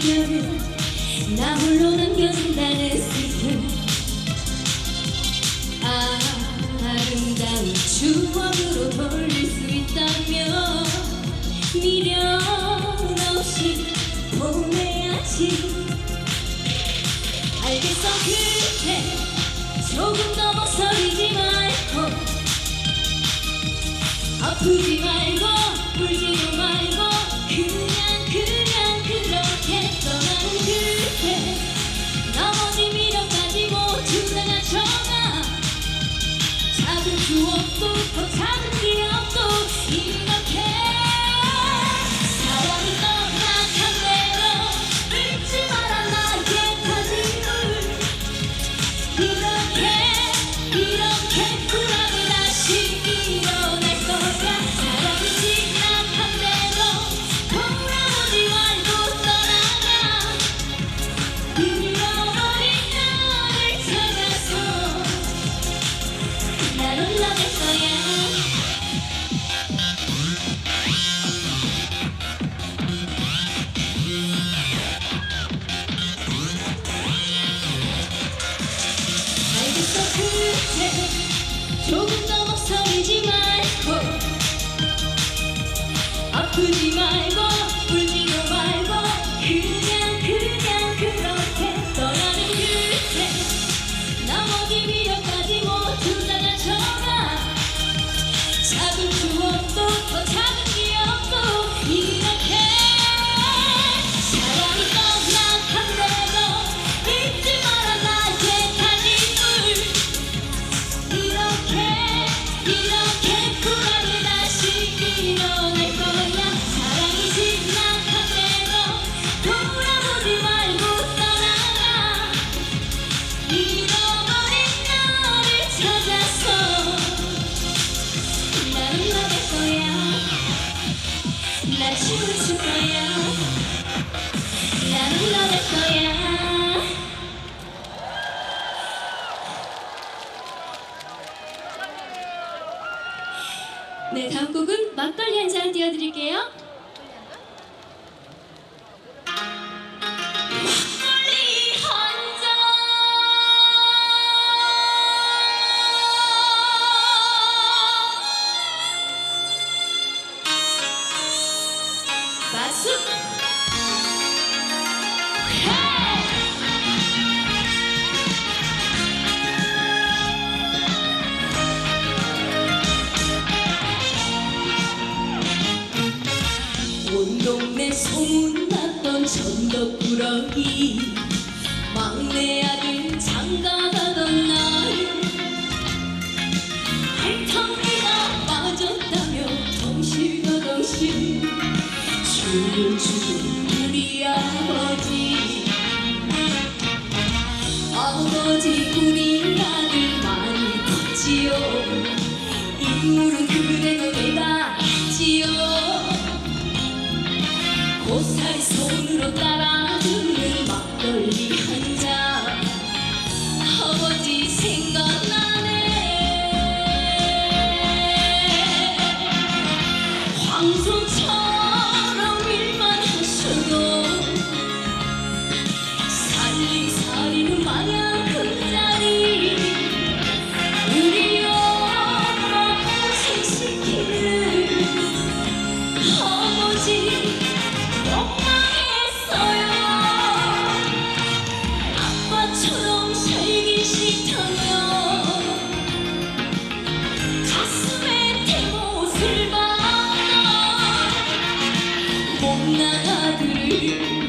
지금 나 홀로 남겨진다는 슬픔 아, 아름다운 추억으로 돌릴 수 있다면 미련 없이 보내야지. 알겠어 그때 조금 더 망설이지 말고. 아프지 말고 울지도 말고. 춤 네, 다음 곡은 막걸리 한 잔 띄워드릴게요. 꾸러기 막내 아들 장가가던 날 할텅이가 빠졌다며 덩실더덩실 춤을 추고 Thank you.